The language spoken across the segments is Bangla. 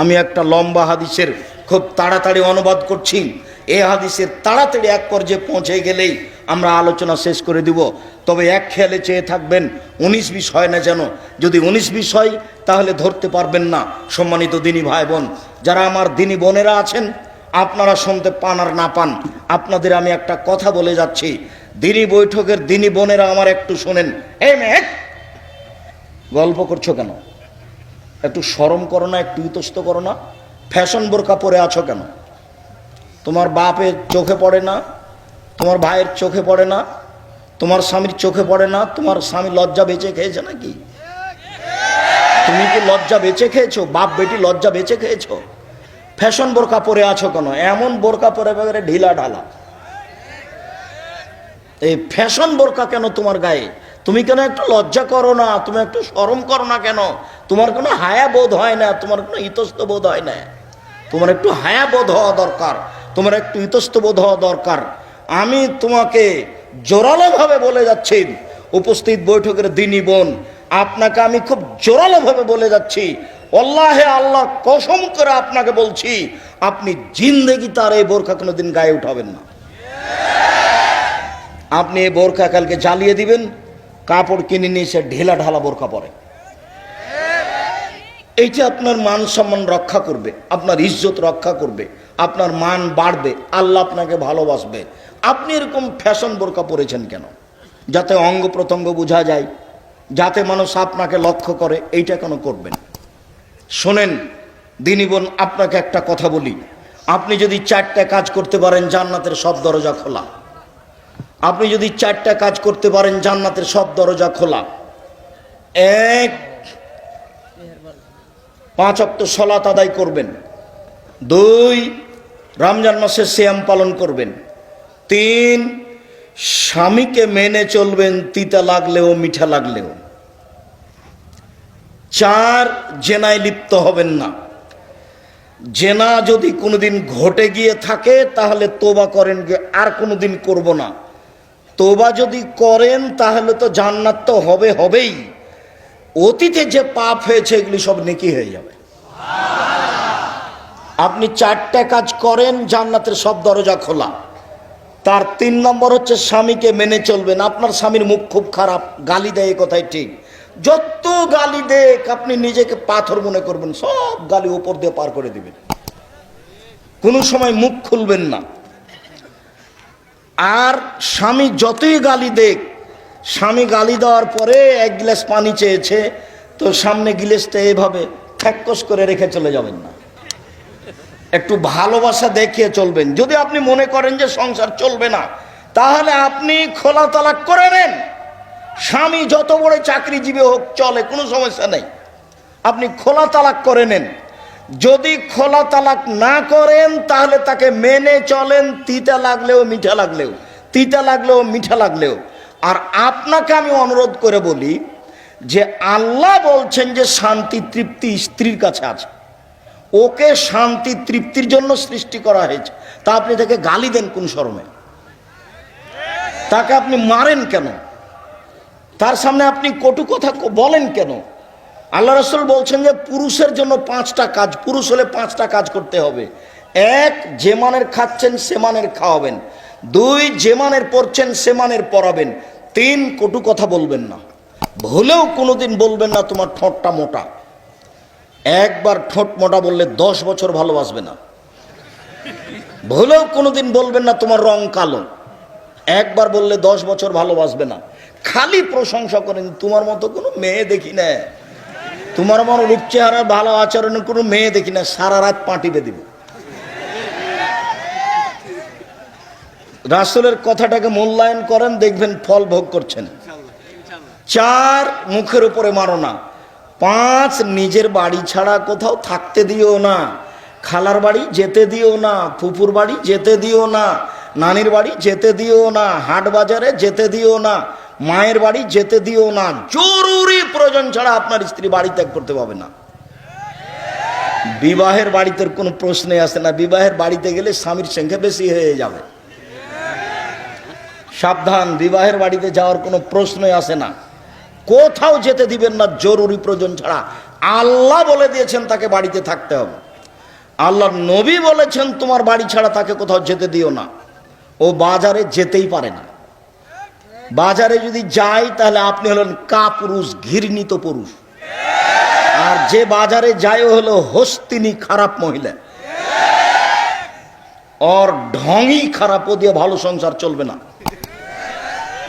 আমি একটা লম্বা হাদিসের খুব তাড়াতাড়ি অনুবাদ করছি। এ হাদিসের তাড়াতাড়ি এক পর্যায়ে পৌঁছে গেলেই আমরা আলোচনা শেষ করে দিব। তবে এক খেয়ালে চেয়ে থাকবেন, উনিশ বিশ হয় না যেন। যদি উনিশ বিশ হয় তাহলে ধরতে পারবেন না, সম্মানিত দিনী ভাই বোন যারা আমার দিনী বোনেরা আছেন, আপনারা শুনতে পান আর না পান, আপনাদের আমি একটা কথা বলে যাচ্ছি। দিনী বৈঠকের দিনী বোনেরা আমার একটু শোনেন। এই মেয়ে, গল্প করছ কেন? একটু সরম করো না, একটু ইতস্ত করো না। ফ্যাশন বোরকা পরে আছো কেন? তোমার বাপের চোখে পড়ে না, তোমার ভাইয়ের চোখে পড়ে না, তোমার স্বামীর চোখে পড়ে না, তোমার স্বামী লজ্জা বেঁচে খেয়েছে নাকি? তুমি কি লজ্জা বেঁচে খেয়েছো? বাপ বেটি লজ্জা বেঁচে খেয়েছো? ফ্যাশন বোরকা পরে আছো কেন? এমন বোরকা পরে একেবারে ঢিলা ঢালা। এই ফ্যাশন বোরকা কেন তোমার গায়ে? তুমি কেন একটু লজ্জা করো না? তুমি একটু শরম করো না কেন? তোমার কোনো হায়া বোধ হয় না, তোমার কোনো ইতস্ত বোধ হয় না। তোমার একটু হায়া বোধ হওয়া দরকার, তোমার একটু ইতস্ত বোধ হওয়া দরকার। আমি তোমাকে জোরালোভাবে বলে যাচ্ছি, উপস্থিত বৈঠকের দিনই বোন, আপনাকে আমি খুব জোরালোভাবে বলে যাচ্ছি। আল্লাহে আল্লাহ কসম করে আপনাকে বলছি, আপনি জিন্দেগি তার এই বোরখা কোনোদিন গায়ে উঠাবেন না। আপনি এই বোরখা কালকে জ্বালিয়ে দিবেন কাপড় কিনে নিয়ে সে ঢেলা ঢালা বোরখা পরে। এইটা আপনার মান সম্মান রক্ষা করবে, আপনার ইজ্জত রক্ষা করবে, আপনার মান বাড়বে, আল্লাহ আপনাকে ভালোবাসবে। আপনি এরকম ফ্যাশন বোরকা পরেছেন কেন? যাতে অঙ্গ প্রত্যঙ্গ বোঝা যায়, যাতে মানুষ আপনাকে লক্ষ্য করে, এইটা কেন করবেন? শোনেন, দিনীবন, আপনাকে একটা কথা বলি। আপনি যদি চারটা কাজ করতে পারেন, জান্নাতের সব দরজা খোলা। আপনি যদি চারটা কাজ করতে পারেন, জান্নাতের সব দরজা খোলা। এক, পাঁচ অক্ট সলাত আদায় করবেন। দুই, রমজান মাসে শ্যাম পালন করবেন। তিন, স্বামীকে মেনে চলবেন তিতা লাগলেও, মিঠা লাগলেও। চার, জেনায় লিপ্ত হবেন না। জেনা যদি কোনোদিন ঘটে গিয়ে থাকে, তাহলে তোবা করেন আর কোনোদিন করব না। তোবা যদি করেন, তাহলে তো জান্নাত তো হবে, হবেই। অতীতে যে পাপ হয়েছে, এগুলি সব নেকি হয়ে যাবে। আপনি চারটা কাজ করেন, জান্নাতের সব দরজা খোলা। তার তিন নম্বর হচ্ছে স্বামীকে মেনে চলবেন। আপনার স্বামীর মুখ খুব খারাপ, গালি দেয় এ কথাই ঠিক। যত গালি দেখ আপনি নিজেকে পাথর মনে করবেন, সব গালি উপর দিয়ে পার করে দিবেন। কোনো সময় মুখ খুলবেন না। আর স্বামী যতই গালি দেখ, স্বামী গালি দেওয়ার পরে এক গ্লাস পানি চেয়েছে, তো সামনে গিলেসটা এভাবে ঠ্যাক্কস করে রেখে চলে যাবেন না। একটু ভালোবাসা দেখিয়ে চলবেন। যদি আপনি মনে করেন যে সংসার চলবে না, তাহলে আপনি খোলা তালাক করে নেন। স্বামী যত বড় চাকরিজীবী হোক, চলে, কোনো সমস্যা নেই। আপনি খোলা তালাক করে নেন। যদি খোলা তালাক না করেন, তাহলে তাকে মেনে চলেন, তিতা লাগলেও মিঠা লাগলেও। তিতা লাগলেও মিঠা লাগলেও। আর আপনাকে আমি অনুরোধ করে বলি যে আল্লাহ বলছেন যে শান্তি, তৃপ্তি স্ত্রীর কাছে আছে। ওকে শান্তি, তৃপ্তির জন্য সৃষ্টি করা হয়েছে। তা আপনি তাকে গালি দেন কোন শরমে তাকে আপনি মারেন কেন? তার সামনে আপনি কটু কথা বলেন কেন? আল্লাহ রসুল বলছেন যে পুরুষের জন্য পাঁচটা কাজ, পুরুষ হলে পাঁচটা কাজ করতে হবে। এক, যে মানের খাচ্ছেন সে মানের খাওয়াবেন। দুই, যে মানের পড়ছেন সে মানের পড়াবেন তিন, কটু কথা বলবেন না। ভুলেও কোনোদিন বলবেন না তোমার ঠোঁটটা মোটা। একবার ঠোঁট মোটা বললে দশ বছর ভালোবাসবে না। ভুলেও কোনোদিন বলবেন না তোমার রং কালো। একবার বললে দশ বছর ভালোবাসবে না। খালি প্রশংসা করেন, তোমার মতো কোনো মেয়ে দেখি না। তোমার আমার রূপ চেহারা ভালো আচরণের কোনো মেয়ে দেখি না, সারা রাত পাটিবে দিব। রাসুলের কথাটাকে মূল্যায়ন করেন, দেখবেন ফল ভোগ করছেন। চার মুখের উপরে মারো না। পাঁচ, নিজের বাড়ি ছাড়া কোথাও থাকতে দিও না। খালার বাড়ি যেতে দিও না। ফুপুর বাড়ি যেতে দিও না। নানির বাড়ি যেতে দিও না। হাট বাজারে যেতে দিও না। মায়ের বাড়ি যেতে দিও না। জরুরি প্রয়োজন ছাড়া আপনার স্ত্রী বাড়ি ত্যাগ করতে পারবে না। বিবাহের বাড়িতে কোনো প্রশ্নে আসে না। বিবাহের বাড়িতে গেলে স্বামীর সংখ্যা বেশি হয়ে যাবে। সাবধান, বিবাহের বাড়িতে যাওয়ার কোনো প্রশ্নই আসে না। কোথাও যেতে দিবেন না জরুরি প্রয়োজন ছাড়া। আল্লাহ বলে দিয়েছেন তাকে বাড়িতে থাকতে হবে। আল্লাহ নবী বলেছেন, তোমার বাড়ি ছাড়া তাকে কোথাও যেতে দিও না। ও বাজারে যেতেই পারে না। বাজারে যদি যাই, তাহলে আপনি হলেন কা পুরুষ ঘৃণিত পুরুষ। আর যে বাজারে যায় হলো হস্তিনী, খারাপ মহিলা। ওর ঢঙই খারাপ, ও দিয়ে ভালো সংসার চলবে না।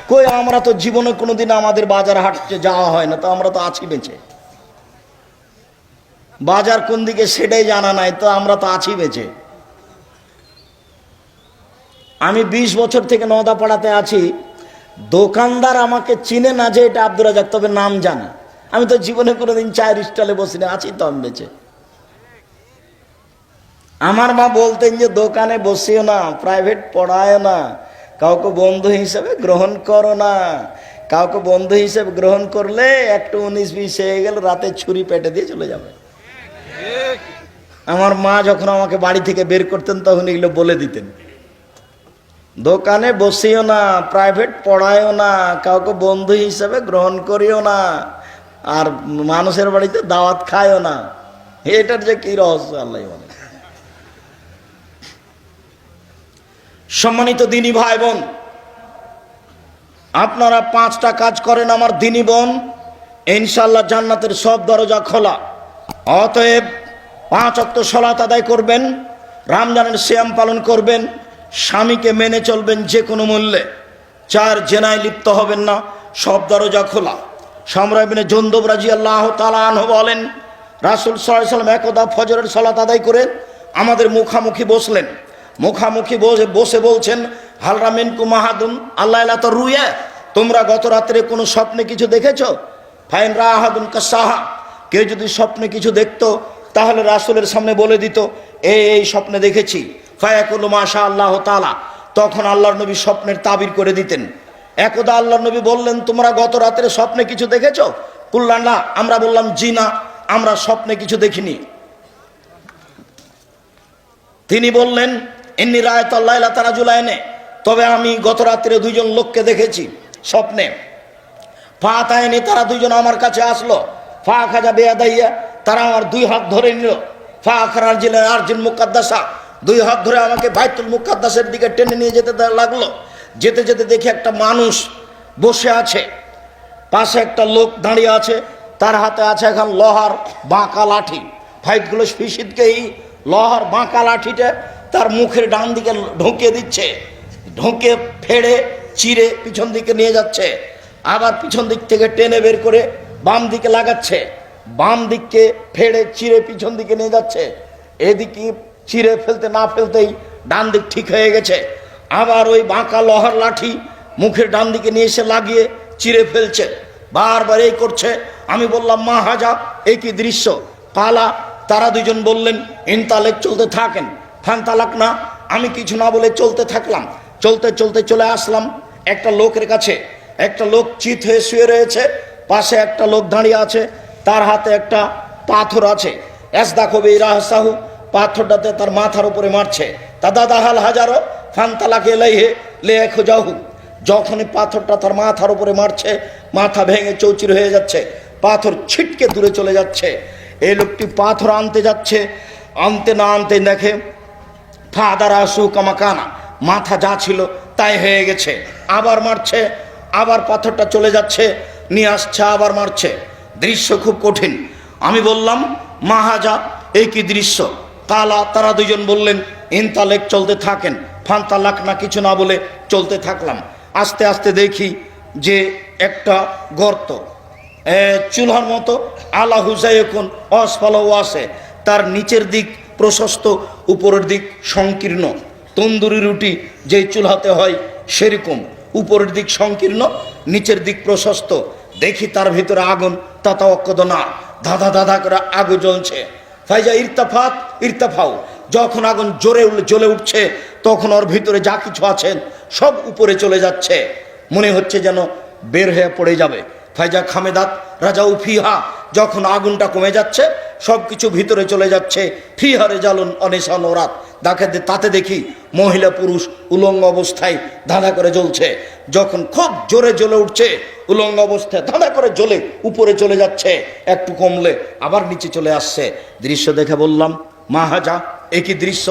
কই, আমরা তো জীবনে কোনোদিন আমাদের বাজার হাটতে যাওয়া হয় না, তো আমরা তো আছি বেঁচে। বাজার কোন দিকে সেটাই জানা নাই, তো আমরা তো আছি বেঁচে। আমি ২০ বছর থেকে নদাপাড়াতে আছি। দোকানদার আমাকে চিনে না যে এটা আব্দুল রাজাক তবে নাম জানে। আমি তো জীবনে কোনোদিন চায়ের স্টলে বসি না, আছি তো আমি বেঁচে। আমার মা বলতেন যে, দোকানে বসিও না প্রাইভেট পড়ায় না, কাউকে বন্ধু হিসেবে গ্রহণ করো না। কাউকে বন্ধু হিসেবে গ্রহণ করলে একটু উনিশ বিশ হয়ে গেল, রাতে ছুরি পেটে দিয়ে চলে যাবে। আমার মা যখন আমাকে বাড়ি থেকে বের করতেন, তখন এগুলো বলে দিতেন। দোকানে বসিও না প্রাইভেট পড়ায়ও না, কাউকে বন্ধু হিসেবে গ্রহণ করিও না, আর মানুষের বাড়িতে দাওয়াত খায়ও না। এটার যে কি রহস্য, আল্লাহ বলে। সম্মানিত দিনী ভাই বোন, আপনারা পাঁচটা কাজ করেন আমার দিনী বোন ইনশাল্লাহ জান্নাতের সব দরজা খোলা। অতএব পাঁচ অক্ত সলাত আদায় করবেন, রমজানের শ্যাম পালন করবেন স্বামীকে মেনে চলবেন যে কোনো মূল্যে। চার জেনায় লিপ্ত হবেন না, সব দরজা খোলা। সম্রাবিনে জন্দব রাজি আল্লাহ তালাহ বলেন, রাসুল সাল্লাম একদা ফজরের সলাত আদায় করে আমাদের মুখামুখি বসলেন। মুখামুখি বসে বসে বলছেন হালরামিন কুমাহাদুন আল্লাহ আল্লাহ তো রুয়ে, তোমরা গত রাত্রে কোনো স্বপ্নে কিছু দেখেছ? ফাইন রাহাদুন কাসাহা, কেউ যদি স্বপ্নে কিছু দেখতো, তাহলে রাসুলের সামনে বলে দিত এই এই স্বপ্নে দেখেছি। ফায়াকুল মাশা আল্লাহ তালা তখন আল্লাহর নবী স্বপ্নের তাবির করে দিতেন। একদা আল্লাহর নবী বললেন, তোমরা গত রাত্রে স্বপ্নে কিছু দেখেছ? কুল্লান্না আমরা বললাম, জি না, আমরা স্বপ্নে কিছু দেখিনি। তিনি বললেন এমনি রায় তাল্লাহ তারা জুলাইনে তবে আমি গত রাত্রে দুইজন লোককে দেখেছি স্বপ্নে। ফা তাইনি তারা দুইজন আমার কাছে আসলো। ফা খাজা বেয়া দাইয়া তারা আমার দুই হাত ধরে নিল। ফা খারার জেলের আর্জিন মুকাদ্দাসা দুই হাত ধরে আমাকে বাইতুল মুকাদ্দাসের দিকে টেনে নিয়ে যেতে লাগল। যেতে যেতে দেখি একটা মানুষ বসে আছে। পাশে একটা লোক দাঁড়িয়ে আছে। তার হাতে আছে এখন লোহার বাঁকা লাঠি। ফাইটগুলো ফিসিদকেই লোহার বাঁকা লাঠিটা তার মুখের ডান দিকে ঢুকিয়ে দিচ্ছে। ঢুকে, ফেড়ে, চিরে পিছন দিকে নিয়ে যাচ্ছে। আবার পিছন দিক থেকে টেনে বের করে বাম দিকে লাগাচ্ছে। বাম দিককে ফেড়ে, চিরে পিছন দিকে নিয়ে যাচ্ছে। এদিকে চিরে ফেলতে না ফেলতেই ডান দিক ঠিক হয়ে গেছে। আবার ওই বাঁকা লোহার লাঠি মুখের ডান দিকে নিয়ে এসে লাগিয়ে চিরে ফেলছে। বারবার এই করছে। আমি বললাম, মা হাজা এই কি দৃশ্য? পালা। তারা দুজন বললেন, ইনতালেক চলতে থাকেন। ফান তালাক না, আমি কিছু না বলে চলতে থাকলাম। চলতে চলতে চলে আসলাম একটা লোকের কাছে। একটা লোক চিত হয়ে শুয়ে রয়েছে। পাশে একটা লোক দাঁড়িয়ে আছে। তার হাতে একটা পাথর আছে। এস দেখো রাহসাহু পাথরটাতে তার মাথার উপরে মারছে। দাদা হাল হাজারো ফান তালাকে লেহে লে খোঁজাহু যখনই পাথরটা তার মাথার উপরে মারছে, মাথা ভেঙে চৌচির হয়ে যাচ্ছে, পাথর ছিটকে দূরে চলে যাচ্ছে। এই লোকটি পাথর আনতে যাচ্ছে, আনতে না আনতে দেখে, ফাদার আসু কামাকানা মাথা যা ছিল তাই হয়ে গেছে। আবার মারছে, আবার পাথরটা চলে যাচ্ছে, নিয়ে আসছে, আবার মারছে। দৃশ্য খুব কঠিন। আমি বললাম, মাহাজা এই কি দৃশ্য? কালা তারা দুজন বললেন ইনতালেক চলতে থাকেন ফান্তালাক না কিছু না বলে চলতে থাকলাম। আস্তে আস্তে দেখি যে একটা গর্ত এ, চুলহার মতো আলা হুসাইকুন অসফল আসে তার নিচের দিক প্রশস্ত উপরের দিক সংকীর্ণ। তন্দুরি রুটি যেই চুলহাতে হয় সেরকম উপরের দিক সংকীর্ণ নিচের দিক প্রশস্ত। দেখি তার ভিতরে আগুন তাতা অক্ষদ না ধাঁধা ধাঁধা করে আগু জ্বলছে। ফাইজা ইরতাফাত ইরতাফাও যখন আগুন জোরে জ্বলে উঠছে, তখন ওর ভিতরে যা কিছু আছেন সব উপরে চলে যাচ্ছে। মনে হচ্ছে যেন বের হয়ে পড়ে যাবে। ফাইজা খামেদাত রাজা উফিহা যখন আগুনটা কমে যাচ্ছে সব কিছু ভিতরে চলে যাচ্ছে। ফিহারে জ্বালন অনেশন ওরাত দেখে তাতে দেখি মহিলা পুরুষ উলঙ্গ অবস্থায় ধাঁধা করে জ্বলছে। যখন খুব জোরে জ্বলে উঠছে, উলঙ্গ অবস্থায় ধাঁধা করে জ্বলে উপরে চলে যাচ্ছে, একটু কমলে আবার নিচে চলে আসছে। দৃশ্য দেখে বললাম মাহাজা একই দৃশ্য?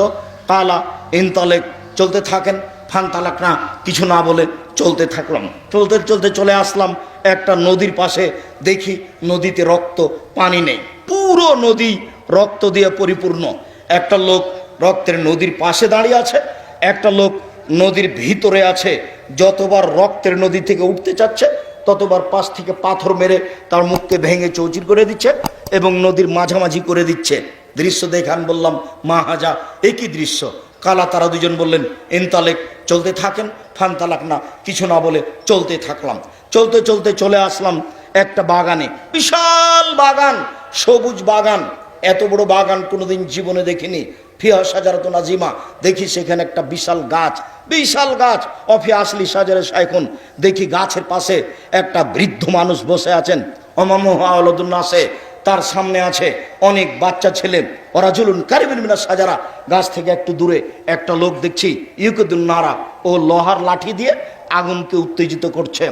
কালা, ইনতালেক, চলতে থাকেন? ফান তালাক না, কিছু না বলে চলতে থাকলাম। চলতে চলতে চলে আসলাম একটা নদীর পাশে। দেখি নদীতে রক্ত, পানি নেই। পুরো নদী রক্ত দিয়ে পরিপূর্ণ। একটা লোক রক্তের নদীর পাশে দাঁড়িয়ে আছে, একটা লোক নদীর ভিতরে আছে। যতবার রক্তের নদী থেকে উঠতে চাচ্ছে, ততবার পাশ থেকে পাথর মেরে তার মুখকে ভেঙে চৌচির করে দিচ্ছে এবং নদীর মাঝামাঝি করে দিচ্ছে। দৃশ্য দেখান বললাম, মা হাজা, একই দৃশ্য। কালা তারা দুজন বললেন ইনতালেক চলতে থাকেন? ফান তালাক না, কিছু না বলে চলতে থাকলাম। চলতে চলতে চলে আসলাম একটা বাগানে। বিশাল বাগান, সবুজ বাগান। এত বড় বাগান কোনোদিন জীবনে দেখিনি। ফিয়া সাজারত নাজিমা, দেখি সেখানে একটা বিশাল গাছ। বিশাল গাছ। অফি আসলি সাজারে সাইখন দেখি গাছের পাশে একটা বৃদ্ধ মানুষ বসে আছেন। অমামহালদুল্নাসে তার সামনে আছে অনেক বাচ্চা ছেলে। ওরা জুলুন কারিবিন মিনা সাজারা। গাছ থেকে একটু দূরে একটা লোক দেখছি ইউকুদ্দিন নারা। ও লোহার লাঠি দিয়ে আগুনকে উত্তেজিত করছে।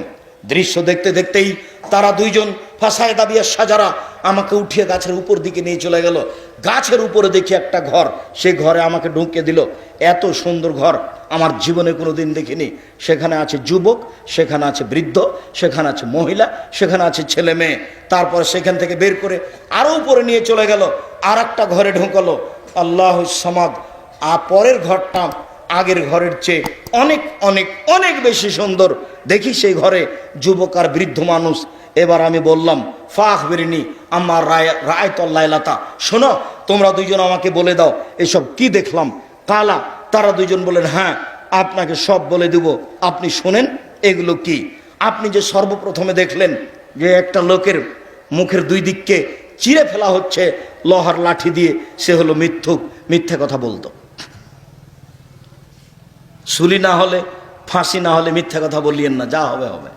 দৃশ্য দেখতে দেখতেই তারা দুইজন ফাঁসায় দাবিয়া সাজারা আমাকে উঠিয়ে গাছের উপর দিকে নিয়ে চলে গেল। গাছের উপরে দেখি একটা ঘর। সে ঘরে আমাকে ঢুকিয়ে দিল। এত সুন্দর ঘর আমার জীবনে কোনো দিন দেখিনি। সেখানে আছে যুবক, সেখানে আছে বৃদ্ধ, সেখানে আছে মহিলা, সেখানে আছে ছেলে মেয়ে। তারপর সেখান থেকে বের করে আরও উপরে নিয়ে চলে গেল। আর একটা ঘরে ঢুকালো। আল্লাহ সমাদ আর পরের ঘরটা আগের ঘরের চেয়ে অনেক অনেক অনেক বেশি সুন্দর। দেখি সেই ঘরে যুবক আর বৃদ্ধ মানুষ। এবার আমি বললাম, ফাহ বেরিনি, আমার রায় রায় রায়তল্লাইলাতা শোনো, তোমরা দুইজন আমাকে বলে দাও, এসব কি দেখলাম? কালা, তারা দুইজন বলেন হ্যাঁ আপনাকে সব বলে দেব। আপনি শোনেন, এগুলো কি? আপনি যে সর্বপ্রথমে দেখলেন যে একটা লোকের মুখের দুই দিককে চিরে ফেলা হচ্ছে, লোহার লাঠি দিয়ে, সে হলো মিথ্যুক, মিথ্যে কথা বলতো। সুলি না হলে, ফাঁসি না হলে মিথ্যা কথা বলিয়েন না, যা হবে হবে।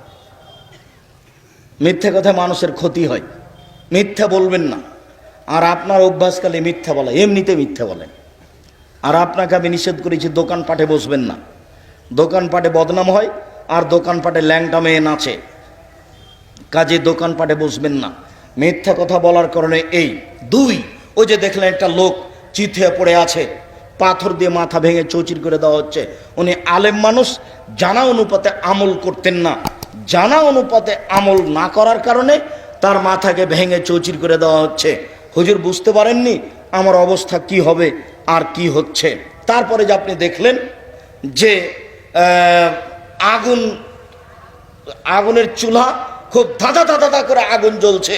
মিথ্যা কথা মানুষের ক্ষতি হয়। মিথ্যা বলবেন না। আর আপনার অভ্যাসকালে মিথ্যা বলে, এমনিতে মিথ্যা বলেন আর আপনাকে আমি নিষেধ করেছি দোকানপাটে বসবেন না। দোকানপাটে বদনাম হয়, আর দোকানপাটে ল্যাংটা মেয়ে নাচে। কাজে দোকানপাটে বসবেন না। মিথ্যা কথা বলার কারণে এই দুই, ওই যে দেখলেন একটা লোক চিথে পড়ে আছে। পাথর দিয়ে মাথা ভেঙে চৌচির করে দেওয়া হচ্ছে। উনি আলেম মানুষ, জানা অনুপাতে আমল করতেন না। জানা অনুপাতে আমল না করার কারণে তার মাথাকে ভেঙে চৌচির করে দেওয়া হচ্ছে। হুজুর, বুঝতে পারেননি আমার অবস্থা কি হবে আর কি হচ্ছে। তারপরে যে আপনি দেখলেন যে আগুন, আগুনের চুলা খুব ধাঁধা ধাঁধা করে আগুন জ্বলছে।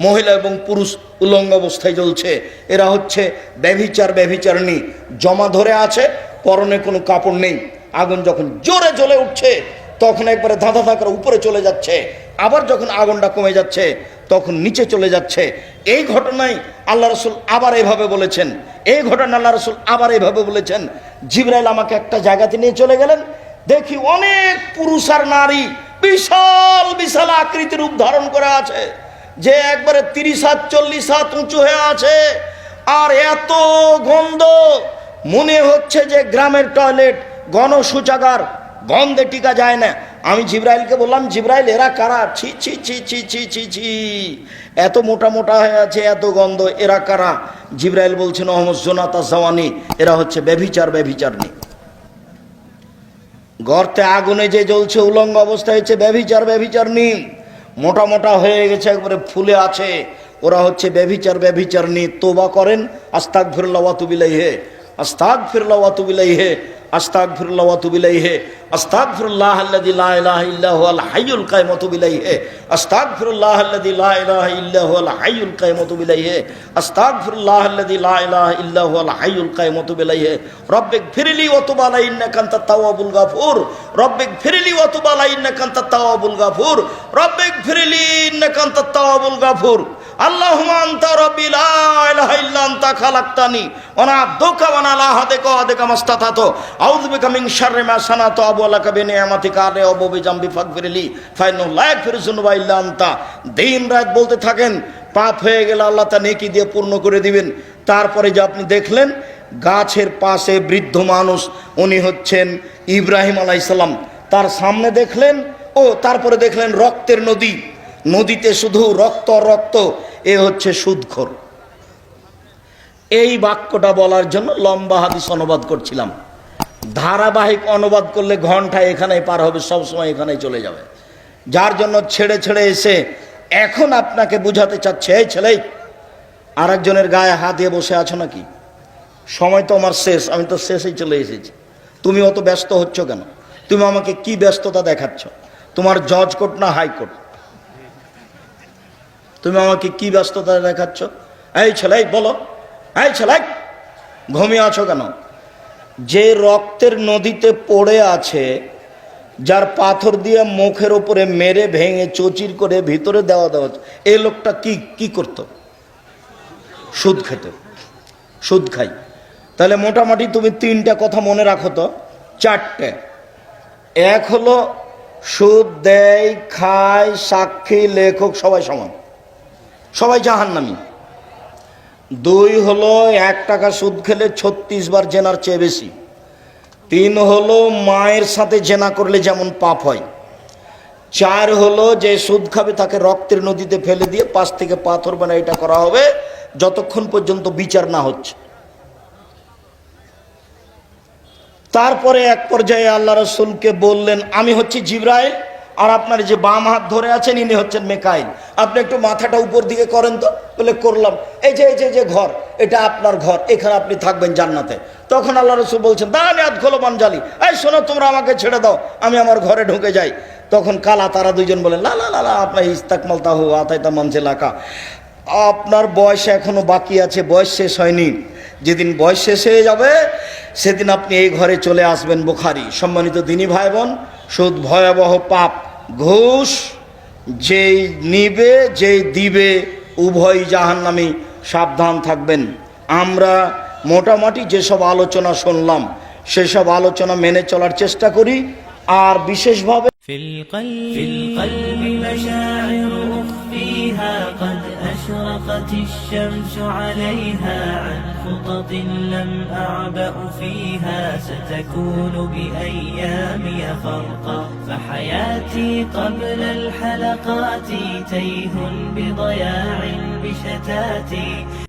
মহিলা এবং পুরুষ উলঙ্গ অবস্থায় জ্বলছে। এরা হচ্ছে ব্যভিচার, ব্যভিচারণী। জমা ধরে আছে, পরনে কোনো কাপড় নেই। আগুন যখন জোরে জ্বলে উঠছে, তখন একবারে ধাঁধা করে উপরে চলে যাচ্ছে। আবার যখন আগুনটা কমে যাচ্ছে, তখন নিচে চলে যাচ্ছে। এই ঘটনায় আল্লাহ রসুল আবার এভাবে বলেছেন। এই ঘটনা আল্লাহ রসুল আবার এভাবে বলেছেন। জিবরাইল আমাকে একটা জায়গাতে নিয়ে চলে গেলেন। দেখি অনেক পুরুষ আর নারী বিশাল বিশাল আকৃতির রূপ ধারণ করে আছে। যে একবারে তিরিশ হাত, চল্লিশ হাত উঁচু হয়ে আছে, আর এত গন্ধ। মনে হচ্ছে যে গ্রামের টয়লেট, গণশৌচাগার, গন্ধে টিকা যায় না। আমি জিব্রাইলকে বললাম, জিব্রাইল, এরা কারা? ছি ছি ছি ছি ছি ছি ছি। এত মোটা মোটা হয়ে আছে, এত গন্ধ, এরা কারা? জিব্রাইল বলছেন, অহমদ জোনাতা জওয়ানি এরা হচ্ছে ব্যভিচার ব্যভিচারনি গর্তে আগুনে যে জ্বলছে, উলঙ্গ অবস্থায় হচ্ছে ব্যভিচার ব্যভিচার নি মোটা মোটা হয়ে গেছে, একবারে ফুলে আছে। ওরা হচ্ছে ব্যভিচার ব্যভিচার নিয়ে তোবা করেন। আস্তাক ফিরল্লা ওয়াতুবিলাই হে আস্তাক ফিরল্লা ওয়াতুবিলাই হে আস্তাক ফিরল্লা ওয়াতুবিলাই হে আস্তাক ফিরল্লাহ আল্লাদি লা ইলাহা ইল্লাহু আল হাইয়ুল কাইমাতু বিলাই হে আস্তাক ফিরল্লাহ লা ইলাহা ইল্লাহু আল হাইয়ুল কাইমাতু বিলাই হে আস্তাক ফিরল্লাহ আল্লাদি লা ইলাহা ইল্লাহু আল হাইয়ুল কাইমাতু বিলাই হে রব্বিক ফিরলি ওয়া তুব আলাই ইন্নাকা আনতাত তাওয়াবুল গাফুর রব্বিক ফিরলি ওয়া তুব আলাই ইন্নাকা আনতাত তাওয়াবুল গাফুর রব্বিক ফিরলি ইন্নাকা আনতাত তাওয়াবুল গাফুর। দিন রাত বলতে থাকেন, পাপ হয়ে গেলে আল্লাহ তা নেকি দিয়ে পূর্ণ করে দিবেন। তারপরে যে আপনি দেখলেন, গাছের পাশে বৃদ্ধ মানুষ, উনি হচ্ছেন ইব্রাহিম আলাইসাল্লাম তার সামনে দেখলেন, ও তারপরে দেখলেন রক্তের নদী। নদীতে শুধু রক্ত রক্ত, এ হচ্ছে সুদখোর। এই বাক্যটা বলার জন্য লম্বা হাদিস অনুবাদ করছিলাম। ধারাবাহিক অনুবাদ করলে ঘন্টায় এখানেই পার হবে, সব সময় এখানেই চলে যাবে। যার জন্য ছেড়ে ছেড়ে এসে এখন আপনাকে বুঝাতে চাচ্ছে, এই ছেলেই, আরেকজনের গায়ে হাত দিয়ে বসে আছো নাকি? সময় তো আমার শেষ, আমি তো শেষেই চলে এসেছি। তুমি অত ব্যস্ত হচ্ছ কেন? তুমি আমাকে কি ব্যস্ততা দেখাচ্ছ? তোমার জজ কোর্ট না হাইকোর্ট তুমি আমাকে কি ব্যস্ততা দেখাচ্ছ? এই ছেলে বলো। এই ছেলে ঘুমিয়ে আছো কেন? যে রক্তের নদীতে পড়ে আছে, যার পাথর দিয়ে মুখের ওপরে মেরে ভেঙে চচির করে ভিতরে দেওয়া দেওয়া এই লোকটা কি কি করতো? সুদ খেত। সুদ খাই। তাহলে মোটামুটি তুমি তিনটা কথা মনে রাখো তো। চারটে। এক হলো, সুদ দেয়, খায়, সাক্ষী, লেখক, সবাই সমান। সবাই জাহান্নামী। দুই হলো এক টাকা সুদ খেলে ছত্রিশ বার জেনার চেয়ে বেশি। তিন হলো মায়ের সাথে জেনা করলে যেমন পাপ হয়। চার হলো যে সুদ খাবে তাকে রক্তের নদীতে ফেলে দিয়ে পাশ থেকে পাথর বানা এটা করা হবে যতক্ষণ পর্যন্ত বিচার না হচ্ছে। তারপরে এক পর্যায়ে আল্লাহ রসুলকে বললেন, আমি হচ্ছি জিব্রাইল। আর আপনার যে বাম হাত ধরে আছেন, ইনি হচ্ছেন মেকাইল। আপনি একটু মাথাটা উপর দিকে করেন তো, বলে করলাম, এই যে এই যে যে ঘর, এটা আপনার ঘর, এখানে আপনি থাকবেন জান্নাতে। তখন আল্লাহ রসুল বলছেন দাঁড়ানি হাত খোলো বানজালি এই শোনো, তোমরা আমাকে ছেড়ে দাও, আমি আমার ঘরে ঢুকে যাই। তখন কালা তারা দুইজন বলে, লা লা লা আপনার ইস্তাকমাল তাহু আতাইতা মানছে লাকা। আপনার বয়স এখনও বাকি আছে, বয়স শেষ হয়নি। যেদিন বয়স শেষ হয়ে যাবে, সেদিন আপনি এই ঘরে চলে আসবেন বুখারি। সম্মানিত দিনী ভাই বোন, সুদ ভয়াবহ পাপ। ঘুষ যেই নিবে যেই দিবে উভয় জাহান্নামী সাবধান থাকবেন আমরা মোটামুটি যেসব আলোচনা শুনলাম সেসব আলোচনা মেনে চলার চেষ্টা করি আর বিশেষভাবে في القلب, في القلب مشاعر أخفيها قد أشرقت الشمس عليها عن خطط لم أعبأ فيها. ستكون بأيامي فرقا فحياتي قبل الحلقات تيه بضياع بشتاتي.